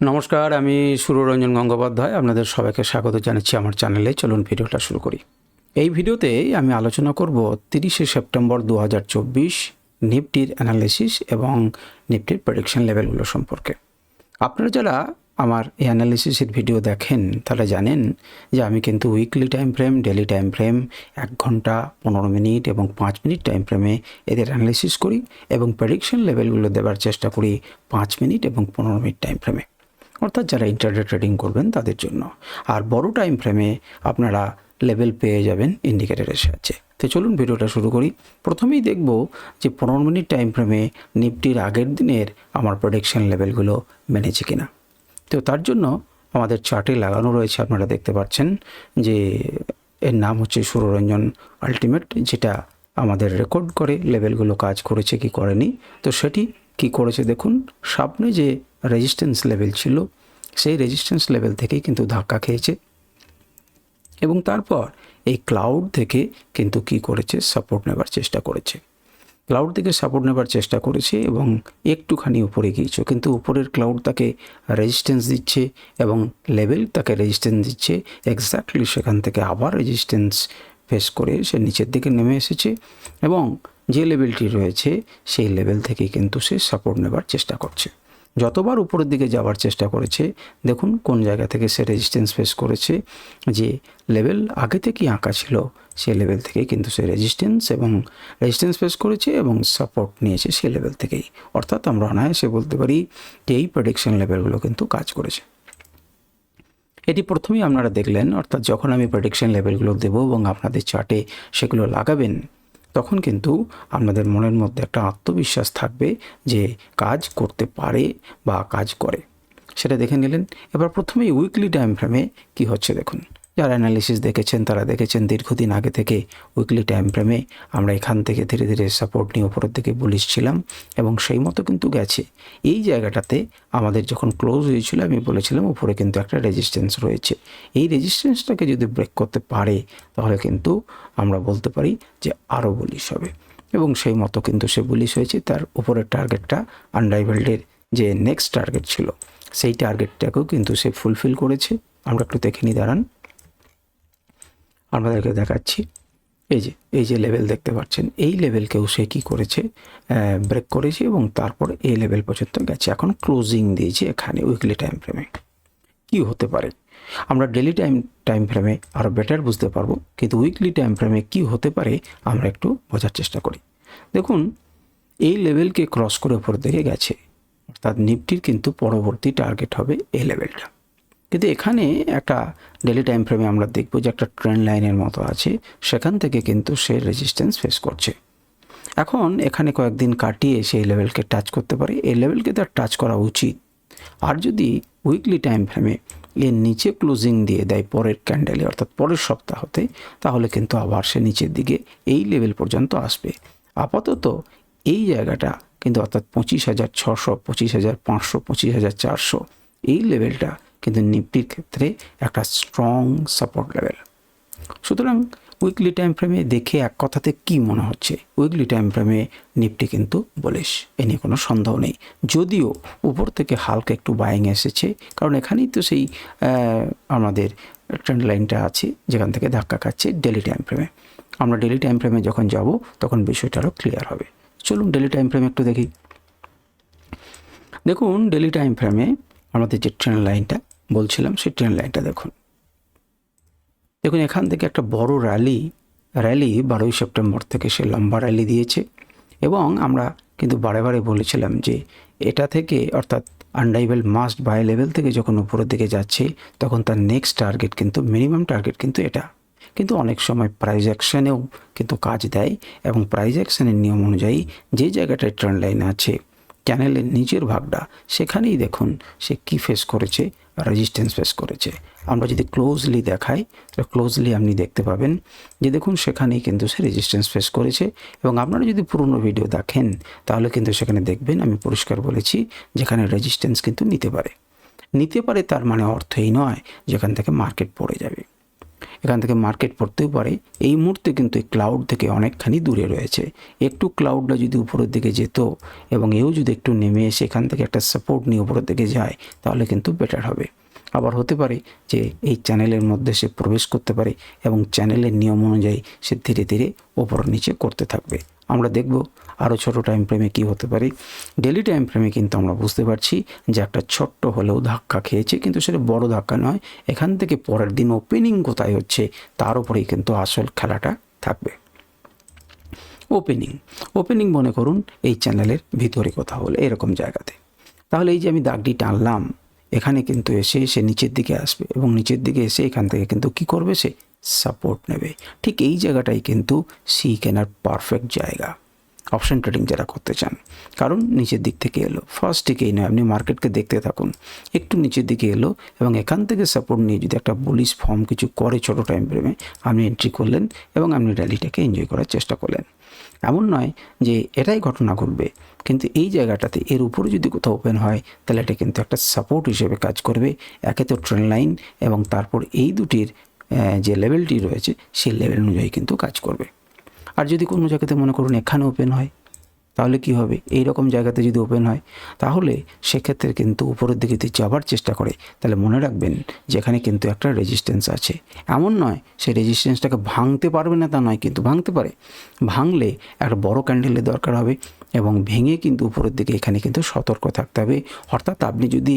নমস্কার, আমি সুররঞ্জন গঙ্গোপাধ্যায়। আপনাদের সবাইকে স্বাগত জানাচ্ছি আমার চ্যানেলে। চলুন ভিডিওটা শুরু করি। এই ভিডিওতে আমি আলোচনা করব তিরিশে সেপ্টেম্বর দু হাজার চব্বিশ নিফটির অ্যানালিসিস এবং নিফটির প্রেডিকশন লেভেলগুলো সম্পর্কে। আপনারা যারা আমার এই অ্যানালিসিসের ভিডিও দেখেন, তারা জানেন যে আমি কিন্তু weekly time frame daily time frame, এক ঘণ্টা, পনেরো মিনিট এবং পাঁচ মিনিট টাইম ফ্রেমে এদের অ্যানালিসিস করি এবং প্রেডিকশন লেভেলগুলো দেওয়ার চেষ্টা করি পাঁচ মিনিট এবং পনেরো মিনিট টাইম ফ্রেমে। অর্থাৎ যারা ইন্টারডে ট্রেডিং করবেন তাদের জন্য। আর বড় টাইম ফ্রেমে আপনারা লেভেল পেয়ে যাবেন ইন্ডিকেটারের সাহায্যে। তো চলুন ভিডিওটা শুরু করি। প্রথমেই দেখব যে পনেরো মিনিট টাইম ফ্রেমে নিফটির আগের দিনের আমার প্রোডাকশন লেভেলগুলো মেনেছে কিনা। তো তার জন্য আমাদের চার্টে লাগানো রয়েছে, আপনারা দেখতে পাচ্ছেন যে এর নাম হচ্ছে সুররঞ্জন আলটিমেট যেটা আমাদের রেকর্ড করে লেভেলগুলো কাজ করেছে, কি করেনি। তো সেটি কি করেছে দেখুন, সামনে যে রেজিস্ট্যান্স লেভেল ছিল, সেই রেজিস্ট্যান্স লেভেল থেকেই কিন্তু ধাক্কা খেয়েছে এবং তারপর এই ক্লাউড থেকে কিন্তু কি করেছে? সাপোর্ট নেবার চেষ্টা করেছে। ক্লাউড থেকে সাপোর্ট নেবার চেষ্টা করেছে এবং একটুখানি উপরে গিয়েছে, কিন্তু উপরের ক্লাউড তাকে রেজিস্ট্যান্স দিচ্ছে এবং লেভেল তাকে রেজিস্ট্যান্স দিচ্ছে। এক্স্যাক্টলি সেখান থেকে আবার রেজিস্ট্যান্স ফেস করে সে নিচের দিকে নেমে এসেছে এবং যে লেভেলটি রয়েছে, সেই লেভেল থেকেই কিন্তু সে সাপোর্ট নেবার চেষ্টা করছে। যতবার উপরের দিকে যাওয়ার চেষ্টা করেছে, দেখুন কোন জায়গা থেকে সে রেজিস্ট্যান্স ফেস করেছে, যে লেভেল আগে থেকেই আঁকা ছিল, সে লেভেল থেকে কিন্তু সে রেজিস্ট্যান্স এবং রেজিস্ট্যান্স ফেস করেছে এবং সাপোর্ট নিয়েছে সে লেভেল থেকেই। অর্থাৎ আমরা অনায়াসে বলতে পারি যে এই প্রেডিকশন লেভেলগুলো কিন্তু কাজ করেছে। এটি প্রথমেই আপনারা দেখলেন, অর্থাৎ যখন আমি প্রেডিকশন লেভেলগুলো দেবো এবং আপনাদের চার্টে সেগুলো লাগাবেন তখন কিন্তু আপনাদের মনের মধ্যে একটা আত্মবিশ্বাস থাকবে যে কাজ করতে পারে বা কাজ করে। সেটা দেখে নিলেন। এবার প্রথমেই উইকলি টাইম ফ্রেমে কী হচ্ছে দেখুন। যারা অ্যানালিসিস দেখেছেন, তারা দেখেছেন দীর্ঘদিন আগে থেকে উইকলি টাইম ফ্রেমে আমরা এখান থেকে ধীরে ধীরে সাপোর্ট নিয়ে ওপরের দিকে বলিশ ছিলাম এবং সেই মতো কিন্তু গেছে। এই জায়গাটাতে আমাদের যখন ক্লোজ হয়েছিল, আমি বলেছিলাম উপরে কিন্তু একটা রেজিস্ট্যান্স রয়েছে। এই রেজিস্ট্যান্সটাকে যদি ব্রেক করতে পারে, তাহলে কিন্তু আমরা বলতে পারি যে আরও বলিশ হবে। এবং সেই মতো কিন্তু সে বলিশ হয়েছে, তার উপরের টার্গেটটা আনরাইভেল্ডের যে নেক্সট টার্গেট ছিল, সেই টার্গেটটাকেও কিন্তু সে ফুলফিল করেছে। আমরা একটু দেখে নিই, দাঁড়ান। আপনাদেরকে দেখাচ্ছি। এই যে এই যে লেভেল দেখতে পাচ্ছেন, এই লেভেলকেও সে কী করেছে? ব্রেক করেছে এবং তারপর এই লেভেল পর্যন্ত গেছে। এখন ক্লোজিং দিয়েছে এখানে উইকলি টাইম ফ্রেমে কী হতে পারে? আমরা ডেলি টাইম টাইম ফ্রেমে আরও বেটার বুঝতে পারব, কিন্তু উইকলি টাইম ফ্রেমে কী হতে পারে আমরা একটু বোঝার চেষ্টা করি। দেখুন, এই লেভেলকে ক্রস করে উপর দিকে গেছে। অর্থাৎ নিফটির কিন্তু পরবর্তী টার্গেট হবে এই লেভেলটা কিন্তু এখানে একটা ডেলি টাইম ফ্রেমে আমরা দেখব যে একটা ট্রেন লাইনের মতো আছে, সেখান থেকে কিন্তু সে রেজিস্ট্যান্স ফেস করছে। এখন এখানে কয়েকদিন কাটিয়ে সেই লেভেলকে টাচ করতে পারে। এই লেভেলকে তার টাচ করা উচিত। আর যদি উইকলি টাইম ফ্রেমে এর নিচে ক্লোজিং দিয়ে দেয় পরের ক্যান্ডেলে অর্থাৎ পরের সপ্তাহতে, তাহলে কিন্তু আবার সে নিচের দিকে এই লেভেল পর্যন্ত আসবে। আপাতত এই জায়গাটা কিন্তু অর্থাৎ পঁচিশ হাজার ছশো, পঁচিশ হাজার পাঁচশো, পঁচিশ হাজার চারশো, এই লেভেলটা কিন্তু নিফটির ক্ষেত্রে একটা স্ট্রং সাপোর্ট লেভেল সুতরাং উইকলি টাইম ফ্রেমে দেখে এক কথাতে কি মনে হচ্ছে? উইকলি টাইম ফ্রেমে নিফটি কিন্তু বলিস এ নিয়ে কোনো সন্দেহ নেই। যদিও উপর থেকে হালকা একটু বাইং এসেছে, কারণ এখানেই তো সেই আমাদের ট্রেন্ড লাইনটা আছে, যেখান থেকে ধাক্কা খাচ্ছে ডেলি টাইম ফ্রেমে আমরা ডেলি টাইম ফ্রেমে যখন যাব, তখন বিষয়টা আরও ক্লিয়ার হবে। চলুন ডেলি টাইম ফ্রেমে একটু দেখি। দেখুন ডেলি টাইম ফ্রেমে আমাদের যে ট্রেন লাইনটা বলছিলাম, সেই ট্রেন লাইনটা দেখুন। দেখুন, এখান থেকে একটা বড় র্যালি র্যালি বারোই সেপ্টেম্বর থেকে সে লম্বা র্যালি দিয়েছে এবং আমরা কিন্তু বারে বারে বলেছিলাম যে এটা থেকে, অর্থাৎ আনডাইভেল মাস্ট বাই লেভেল থেকে যখন উপরের দিকে যাচ্ছে, তখন তার নেক্সট টার্গেট কিন্তু মিনিমাম টার্গেট কিন্তু এটা। কিন্তু অনেক সময় প্রাইজ অ্যাকশানেও কিন্তু কাজ দেয় এবং প্রাইজ অ্যাকশানের নিয়ম অনুযায়ী যে জায়গাটায় ট্রেন্ড লাইন আছে চ্যানেলের নিচের ভাগটা, সেখানেই দেখুন সে কী ফেস করেছে রেজিস্ট্যান্স ফেস করেছে। আমরা যদি ক্লোজলি দেখাই তাহলে ক্লোজলি আপনি দেখতে পাবেন যে দেখুন সেখানেই কিন্তু সে রেজিস্ট্যান্স ফেস করেছে এবং আপনারা যদি পুরনো ভিডিও দেখেন, তাহলে কিন্তু সেখানে দেখবেন আমি পরিষ্কার বলেছি যেখানে রেজিস্ট্যান্স কিন্তু নিতে পারে। নিতে পারে তার মানে অর্থ এই নয়, যেখান থেকে মার্কেট পড়ে যাবে। এখান থেকে মার্কেট পড়তেও পারে। এই মুহূর্তে কিন্তু এই ক্লাউড থেকে অনেকখানি দূরে রয়েছে। একটু ক্লাউডটা যদি উপরের দিকে যেত এবং এও যদি একটু নেমে এসে এখান থেকে একটা সাপোর্ট নিয়ে উপরের দিকে যায়, তাহলে কিন্তু বেটার হবে। আবার হতে পারে যে এই চ্যানেলের মধ্যে সে প্রবেশ করতে পারে এবং চ্যানেলের নিয়ম অনুযায়ী সে ধীরে ধীরে ওপর নিচে করতে থাকবে। আমরা দেখব আরও ছোটো টাইম ফ্রেমে কী হতে পারে? ডেলি টাইম ফ্রেমে কিন্তু আমরা বুঝতে পারছি যে একটা ছোট্ট হলেও ধাক্কা খেয়েছে, কিন্তু সেটা বড় ধাক্কা নয়। এখান থেকে পরের দিন ওপেনিং কোথায় হচ্ছে, তার উপরেই কিন্তু আসল খেলাটা থাকবে। ওপেনিং ওপেনিং মনে করুন এই চ্যানেলের ভিতরে কোথাও হলে, এরকম জায়গাতে। তাহলে এই যে আমি দাগটি টানলাম, এখানে কিন্তু এসে সে নিচের দিকে আসবে এবং নিচের দিকে এসে এখান থেকে কিন্তু কি করবে সে সাপোর্ট নেবে। ঠিক এই জায়গাটাই কিন্তু সি কেনার পারফেক্ট জায়গা। অপশন ট্রেডিং যারা করতে চান। কারণ নিচের দিক থেকে এলো। ফার্স্ট দিকেই নয় আপনি মার্কেটকে দেখতে থাকুন। একটু নিচের দিকে এলো এবং এখান থেকে সাপোর্ট নিয়ে যদি একটা বুলিশ ফর্ম কিছু করে ছোটো টাইম ফ্রেমে আপনি এন্ট্রি করলেন এবং আপনি র্যালিটাকে এনজয় করার চেষ্টা করলেন। এমন নয় যে এটাই ঘটনা ঘটবে, কিন্তু এই জায়গাটাতে এর উপরে যদি কোথাও ওপেন হয়, তাহলে এটা কিন্তু একটা সাপোর্ট হিসেবে কাজ করবে। একে তো ট্রেন লাইন এবং তারপর এই দুটির যে লেভেলটি রয়েছে, সেই লেভেল অনুযায়ী কিন্তু কাজ করবে। আর যদি কোনো জায়গাতে মনে করুন এখানে ওপেন হয়, তাহলে কি হবে? এই রকম জায়গাতে যদি ওপেন হয়, তাহলে সেক্ষেত্রে কিন্তু উপরের দিকে যদি যাবার চেষ্টা করে। তাহলে মনে রাখবেন যেখানে কিন্তু একটা রেজিস্ট্যান্স আছে। এমন নয়, সেই রেজিস্ট্যান্সটাকে ভাঙতে পারবে না তা নয়, কিন্তু ভাঙতে পারে। ভাঙলে একটা বড় ক্যান্ডেলের দরকার হবে এবং ভেঙে কিন্তু উপরের দিকে এখানে কিন্তু সতর্ক থাকতে হবে। অর্থাৎ আপনি যদি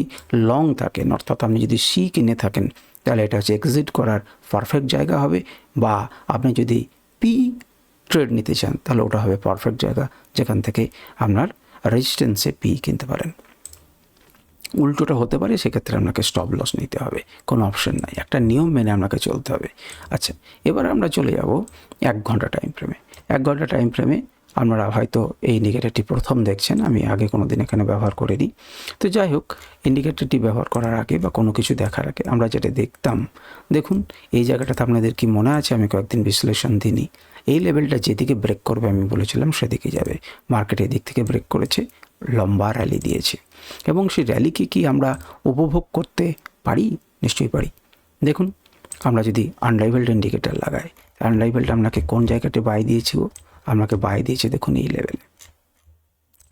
লং থাকেন, অর্থাৎ আপনি যদি সি কিনে থাকেন, তাহলে এটা হচ্ছে এক্সিট করার পারফেক্ট জায়গা হবে। বা আপনি যদি পি ট্রেড নিতে চান, তাহলে ওটা হবে পারফেক্ট জায়গা, যেখান থেকে আপনার রেজিস্ট্যান্সে পি কিনতে পারেন। উল্টোটা হতে পারে, সেক্ষেত্রে আপনাকে স্টপ লস নিতে হবে, কোনো অপশন নাই। একটা নিয়ম মেনে আপনাকে চলতে হবে। আচ্ছা এবার আমরা চলে যাব এক ঘণ্টা টাইম ফ্রেমে এক ঘণ্টা টাইম ফ্রেমে আপনারা হয়তো এই ইন্ডিকেটারটি প্রথম দেখছেন, আমি আগে কোনো দিন এখানে ব্যবহার করিনি। তো যাই হোক ইন্ডিকেটারটি ব্যবহার করার আগে বা কোনো কিছু দেখার আগে আমরা যেটা দেখতাম, দেখুন, এই জায়গাটাতে আপনাদের কি মনে আছে আমি কয়েকদিন বিশ্লেষণ দিইনি। এই লেভেলটা যেদিকে ব্রেক করবে আমি বলেছিলাম সেদিকে যাবে। মার্কেট এদিক থেকে ব্রেক করেছে, লম্বা র্যালি দিয়েছে। এবং সেই র্যালিকে কি আমরা উপভোগ করতে পারি? নিশ্চয়ই পারি। দেখুন, আমরা যদি আনরাইভেলড ইন্ডিকেটার লাগাই আনরাইভেলড আপনাকে কোন জায়গাটি বাই দিয়েছে আপনাকে বাই দিয়েছে দেখুন এই লেভেলে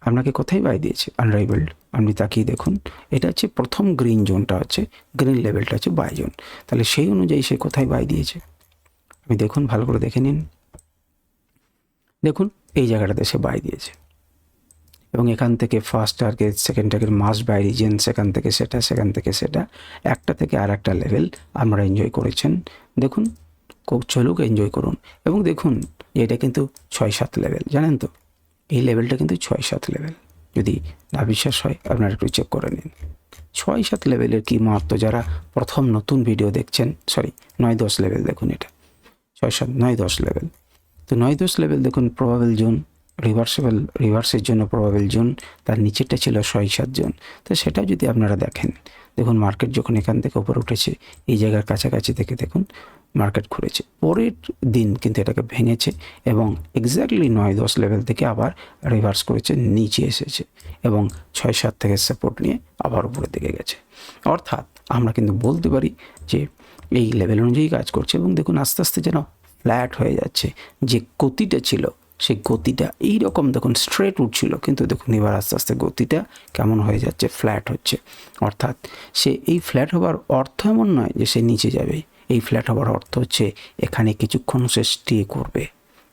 আপনাকে কোথায় বাই দিয়েছে? আনরাইভেলড আপনি তাকিয়ে দেখুন। এটা হচ্ছে প্রথম গ্রিন জোনটা হচ্ছে গ্রিন লেভেলটা হচ্ছে বাই জোন তাহলে সেই অনুযায়ী সে কোথায় বাই দিয়েছে? আপনি দেখুন, ভালো করে দেখে নিন। দেখুন, এই জায়গাটাতে সে বাই দিয়েছে। এবং এখান থেকে first target second target must buy region সেখান থেকে সেটা, সেখান থেকে সেটা, একটা থেকে আর একটা লেভেল আপনারা এনজয় করেছেন। দেখুন, চলুক এনজয় করুন। এবং দেখুন যে এটা কিন্তু ছয় সাত লেভেল জানেন তো? এই লেভেলটা কিন্তু ছয় সাত লেভেল যদি না বিশ্বাস হয়, আপনারা একটু চেক করে নিন। ছয় সাত লেভেলের কী মাহাত্ম যারা প্রথম নতুন ভিডিও দেখছেন সরি নয় দশ লেভেল দেখুন এটা। ছয় সাত, নয় দশ লেভেল তো নয় দশ লেভেল দেখুন প্রবাবেল জোন রিভার্সেবল রিভার্সের জন্য প্রবাবেল জোন, তার নিচেরটা ছিল ছয় সাত জন। তো সেটা যদি আপনারা দেখেন, দেখুন মার্কেট যখন এখান থেকে উপরে উঠেছে, এই জায়গার কাছাকাছি থেকে দেখুন মার্কেট ঘুরেছে। পরের দিন কিন্তু এটাকে ভেঙেছে এবং এক্স্যাক্টলি নয় দশ লেভেল থেকে আবার রিভার্স করেছে, নিচে এসেছে এবং ছয় সাত থেকে সাপোর্ট নিয়ে আবার উপরের দিকে গেছে। অর্থাৎ আমরা কিন্তু বলতে পারি যে এই লেভেল অনুযায়ী কাজ করছে এবং দেখুন আস্তে আস্তে যেন ফ্ল্যাট হয়ে যাচ্ছে। যে গতিটা ছিল, সেই গতিটা এই রকম দেখুন স্ট্রেট উঠছিল কিন্তু দেখুন এবার আস্তে আস্তে গতিটা কেমন হয়ে যাচ্ছে ফ্ল্যাট হচ্ছে। অর্থাৎ সে এই ফ্ল্যাট হওয়ার অর্থ এমন নয় যে সে নিচে যাবে এই ফ্ল্যাট হওয়ার অর্থ হচ্ছে এখানে কিছুক্ষণ সে স্টে করবে।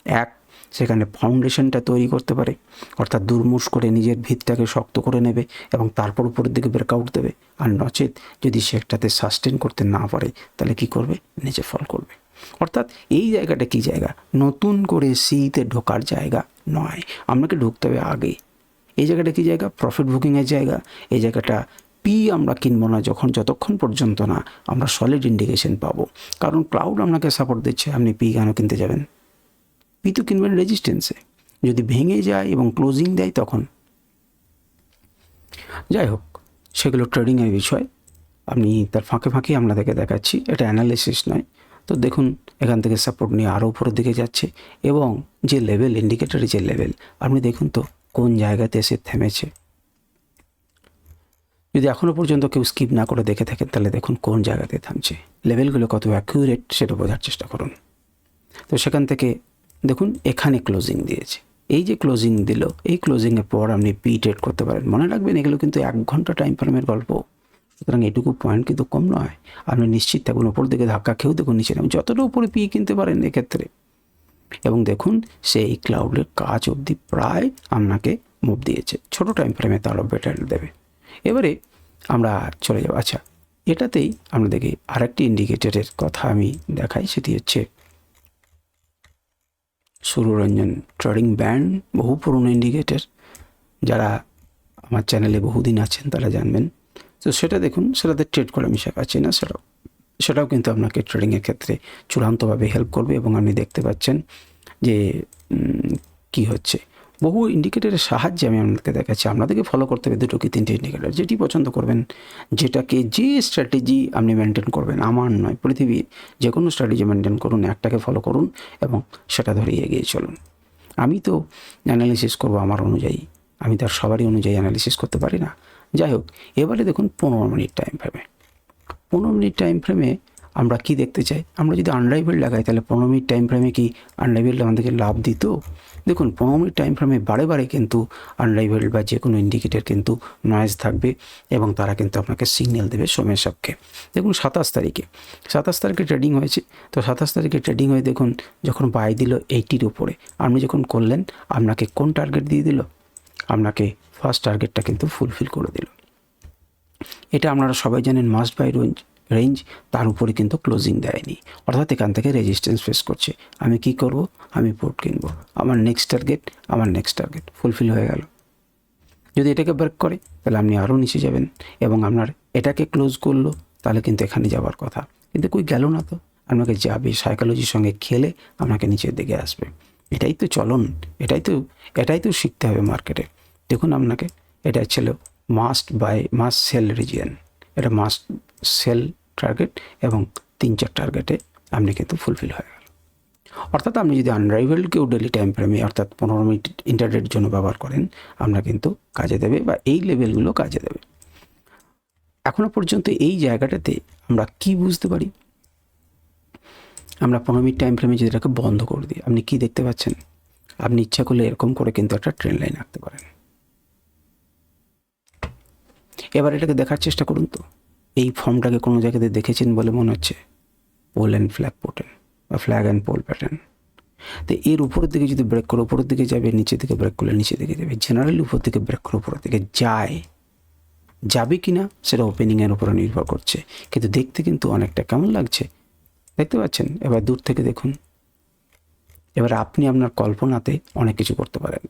এক, সেখানে ফাউন্ডেশনটা তৈরি করতে পারে। অর্থাৎ দুর্মুষ করে নিজের ভিতটাকে শক্ত করে নেবে এবং তারপর উপরের দিকে ব্রেকআউট দেবে। আর নচেত যদি সে একটাতে সাস্টেন করতে না পারে, তাহলে কি করবে? নিচে ফল করবে। অর্থাৎ এই জায়গাটা কি জায়গা? নতুন করে সিতে ঢোকার জায়গা নয়। আপনাকে ঢুকতে হবে আগে। এই জায়গাটা কি জায়গা? প্রফিট বুকিংয়ের জায়গা। এই জায়গাটা পি আমরা কিনবো না যখন, যতক্ষণ পর্যন্ত না আমরা সলিড ইন্ডিকেশন পাবো। কারণ ক্লাউড আপনাকে সাপোর্ট দিচ্ছে, আপনি পি কেন কিনতে যাবেন? পি তো কিনবেন রেজিস্ট্যান্সে যদি ভেঙে যায় এবং ক্লোজিং দেয় তখন। যাই হোক, সেগুলো ট্রেডিংয়ের বিষয়। আপনি তার ফাঁকে ফাঁকে আপনাদেরকে দেখাচ্ছি। এটা অ্যানালিসিস নয়। তো দেখুন, এখান থেকে সাপোর্ট নিয়ে আরও উপরের দিকে যাচ্ছে এবং যে লেভেল ইন্ডিকেটারের যে লেভেল আপনি দেখুন তো কোন জায়গাতে এসে থেমেছে। যদি এখনও পর্যন্ত কেউ স্কিপ না করে দেখে থাকেন, তাহলে দেখুন কোন জায়গাতে থামছে। লেভেলগুলো কত অ্যাকিউরেট সেটা বোঝার চেষ্টা করুন। তো সেখান থেকে দেখুন, এখানে ক্লোজিং দিয়েছে। এই যে ক্লোজিং দিল, এই ক্লোজিংয়ের পর আপনি পি ট্রেড করতে পারেন। মনে রাখবেন, এগুলো কিন্তু এক ঘণ্টা টাইম ফ্রেমের গল্প। সুতরাং এটুকু পয়েন্ট কিন্তু কম নয়। আপনি নিশ্চিত থাকুন ওপর দিকে ধাক্কা খেয়েও দেখুন, নিচে নামুন। যতটা উপরে পি কিনতে পারেন এক্ষেত্রে। এবং দেখুন, সেই ক্লাউডের কাজ অবধি প্রায় আপনাকে মুভ দিয়েছে। ছোটো টাইম ফ্রেমে তারও বেটার দেবে। এবারে আমরা চলে যাব। আচ্ছা এটাতেই আমরা দেখি আরেকটি ইন্ডিকেটরের কথা আমি দেখাই, সেটি হচ্ছে সুররঞ্জন ট্রেডিং ব্যান্ড বহু পুরনো ইন্ডিকেটর যারা আমার চ্যানেলে বহুদিন আছেন, তারা জানবেন। তো সেটা দেখুন, সেটাতে ট্রেড করে আমি শেখাচ্ছি না? সেটাও সেটাও কিন্তু আপনাকে ট্রেডিংয়ের ক্ষেত্রে চূড়ান্তভাবে হেল্প করবে এবং আপনি দেখতে পাচ্ছেন যে কি হচ্ছে। বহু ইন্ডিকেটরের সাহায্যে আমি আপনাদেরকে দেখাচ্ছি। আপনাদেরকে ফলো করতে হবে দুটো কি তিনটে ইন্ডিকেটার যেটি পছন্দ করবেন, যেটাকে যে স্ট্র্যাটেজি আপনি মেনটেন করবেন, আমার নয়, পৃথিবীর যে কোনো স্ট্র্যাটেজি মেনটেন করুন, একটাকে ফলো করুন এবং সেটা ধরে এগিয়ে চলুন। আমি তো অ্যানালিসিস করব আমার অনুযায়ী। আমি তার সবারই অনুযায়ী অ্যানালিসিস করতে পারি না। যাই হোক, এবারে দেখুন পনেরো মিনিট টাইম ফ্রেমে পনেরো মিনিট টাইম ফ্রেমে আমরা কি দেখতে চাই? আমরা যদি আনরাইভেল লাগাই, তাহলে পনেরো মিনিট টাইম ফ্রেমে কি আনরাইভেল আমাদেরকে লাভ দিত? দেখুন, পনেরো মিনিট টাইম ফ্রেমে বারে বারে কিন্তু আনরাইভেল বা যে কোনো ইন্ডিকেটর কিন্তু নয়েজ থাকবে এবং তারা কিন্তু আপনাকে সিগন্যাল দেবে সময়ের সাপেক্ষে। দেখুন, সাতাশ তারিখে। সাতাশ তারিখে ট্রেডিং হয়েছে। তো সাতাশ তারিখে ট্রেডিং হয়ে দেখুন, যখন বাই দিল এইটির উপরে, আপনি যখন করলেন, আপনাকে কোন টার্গেট দিয়ে দিল? আপনাকে ফার্স্ট টার্গেটটা কিন্তু ফুলফিল করে দিল। এটা আপনারা সবাই জানেন মাস্ট বাই রেঞ্জ রেঞ্জ তার উপরে কিন্তু ক্লোজিং দেয়নি। অর্থাৎ এখান থেকে রেজিস্ট্যান্স ফেস করছে। আমি কি করব? আমি পোর্ট কিনবো। আমার নেক্সট টার্গেট আমার নেক্সট টার্গেট ফুলফিল হয়ে গেল। যদি এটাকে ব্রেক করে, তাহলে আপনি আরও নিচে যাবেন এবং আপনার এটাকে ক্লোজ করল, তাহলে কিন্তু এখানে যাওয়ার কথা। কিন্তু কই গেল না তো? আপনাকে যাবে সাইকোলজির সঙ্গে খেলে আপনাকে নিচের দিকে আসবে। এটাই তো চলন, এটাই তো এটাই তো শিখতে হবে মার্কেটে দেখুন আপনাকে, এটা ছিল must buy must sell region এটা মাস্ট সেল টার্গেট এবং তিন চার টার্গেটে আপনি কিন্তু ফুলফিল হয়ে গেল অর্থাৎ আপনি যদি আনরাইভেলকেও ডেলি টাইম ফ্রেমে অর্থাৎ পনেরো মিনিট ইন্টারনেটের জন্য ব্যবহার করেন, আপনার কিন্তু কাজে দেবে বা এই লেভেলগুলো কাজে দেবে। এখনও পর্যন্ত এই জায়গাটাতে আমরা কি বুঝতে পারি? আমরা পনেরো মিনিট টাইম ফ্রেমে যদি এটাকে বন্ধ করে দিই, আপনি কি দেখতে পাচ্ছেন? আপনি ইচ্ছা করলে এরকম করে কিন্তু একটা ট্রেন লাইন আঁকতে পারেন। এবার এটাকে দেখার চেষ্টা করুন তো। এই ফর্মটাকে কোনো জায়গাতে দেখেছেন বলে মনে হচ্ছে? পোল অ্যান্ড ফ্ল্যাগ পোটেন বা ফ্ল্যাগ অ্যান্ড পোল প্যাটার্ন তো এর উপরের দিকে যদি ব্রেক করে উপরের দিকে যাবে, নিচের দিকে ব্রেক করলে নিচের দিকে যাবে। জেনারেলি উপর দিকে ব্রেক করে উপরের দিকে যায়। যাবে কি না সেটা ওপেনিংয়ের উপরে নির্ভর করছে। কিন্তু দেখতে কিন্তু অনেকটা কেমন লাগছে। দেখতে পাচ্ছেন? এবার দূর থেকে দেখুন। এবার আপনি আপনার কল্পনাতে অনেক কিছু করতে পারেন।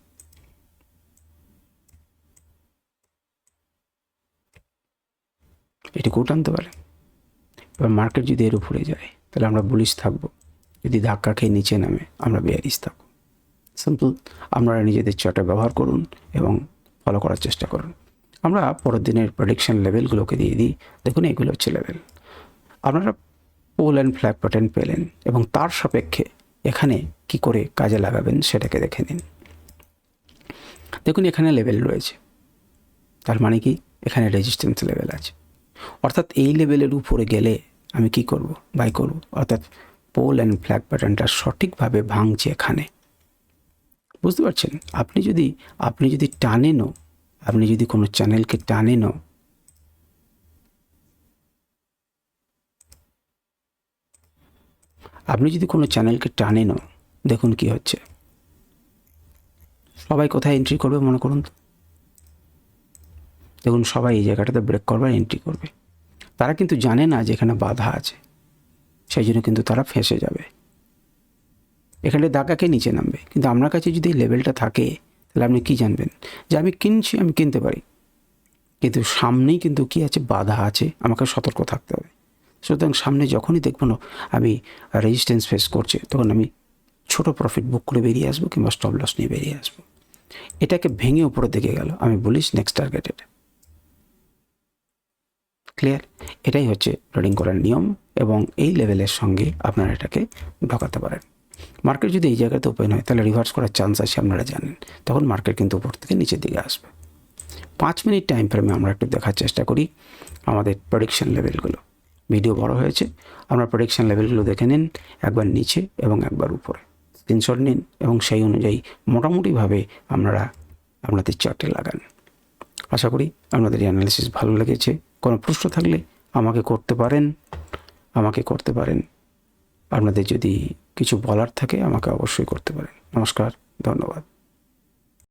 এটুকু টানতে পারে। এবার মার্কেট যদি এর উপরে যায়, তাহলে আমরা বুলিশ থাকব। যদি ধাক্কা খেয়ে নিচে নামে, আমরা বেয়ারিশ থাকব। সিম্পল আপনারা নিজেদের চার্টে ব্যবহার করুন এবং ফলো করার চেষ্টা করুন। আমরা পরের দিনের প্রডিকশন লেভেলগুলোকে দিয়ে দিই। দেখুন, এগুলো হচ্ছে লেভেল আপনারা পোল অ্যান্ড ফ্ল্যাগ প্যাটার্ন পেলেন এবং তার সাপেক্ষে এখানে কি করে কাজে লাগাবেন সেটাকে দেখে নিন। দেখুন, এখানে লেভেল রয়েছে। তার মানে কি? এখানে রেজিস্ট্যান্স লেভেল আছে। অর্থাৎ এই লেভেলের উপরে গেলে আমি কি করব? বাই করব। অর্থাৎ পোল অ্যান্ড ফ্ল্যাগ প্যাটার্নটা সঠিকভাবে ভাঙছে এখানে। বুঝতে পারছেন? আপনি যদি আপনি যদি টানেনও আপনি যদি কোনো চ্যানেলকে টানেনও আপনি যদি কোনো চ্যানেলকে টানেনও দেখুন কি হচ্ছে। সবাই কোথায় এন্ট্রি করবে মনে করুন তো? দেখুন, সবাই এই জায়গাটাতে ব্রেক করবে এন্ট্রি করবে। তারা কিন্তু জানে না যে এখানে বাধা আছে। সেই জন্য কিন্তু তারা ফেঁসে যাবে। এখানে দাগাকে নিচে নামবে। কিন্তু আপনার কাছে যদি লেভেলটা থাকে, তাহলে আপনি কী জানবেন? যে আমি কিনছি, আমি কিনতে পারি। কিন্তু সামনেই কিন্তু কি আছে? বাধা আছে। আমাকে সতর্ক থাকতে হবে। সুতরাং সামনে যখনই দেখব না, আমি রেজিস্ট্যান্স ফেস করছে, তখন আমি ছোট প্রফিট বুক করে বেরিয়ে আসব কিংবা স্টপ লস নিয়ে বেরিয়ে আসব। এটাকে ভেঙে উপরে দিকে গেল। আমি বলিস নেক্সট টার্গেটেড ক্লিয়ার এটাই হচ্ছে ট্রেডিং করার নিয়ম এবং এই লেভেলের সঙ্গে আপনারা এটাকে ঢোকাতে পারেন। মার্কেট যদি এই জায়গাতে ওপেন হয়, তাহলে রিভার্স করার চান্স আছে, আপনারা জানেন। তখন মার্কেট কিন্তু উপর থেকে নিচের দিকে আসবে। পাঁচ মিনিট টাইম ফ্রেমে আমরা একটু দেখার চেষ্টা করি আমাদের প্রোডিকশন লেভেলগুলো ভিডিও বড় হয়েছে আপনার প্রোডিকশন লেভেলগুলো দেখে নিন, একবার নিচে এবং একবার উপরে। স্ক্রিনশট নিন এবং সেই অনুযায়ী মোটামুটিভাবে আপনারা আপনাদের চার্টে লাগান। আশা করি আপনাদের অ্যানালিসিস ভালো লেগেছে। কোনো প্রশ্ন থাকলে আমাকে করতে পারেন, আমাকে করতে পারেন। আপনাদের যদি কিছু বলার থাকে আমাকে অবশ্যই করতে পারেন। নমস্কার, ধন্যবাদ।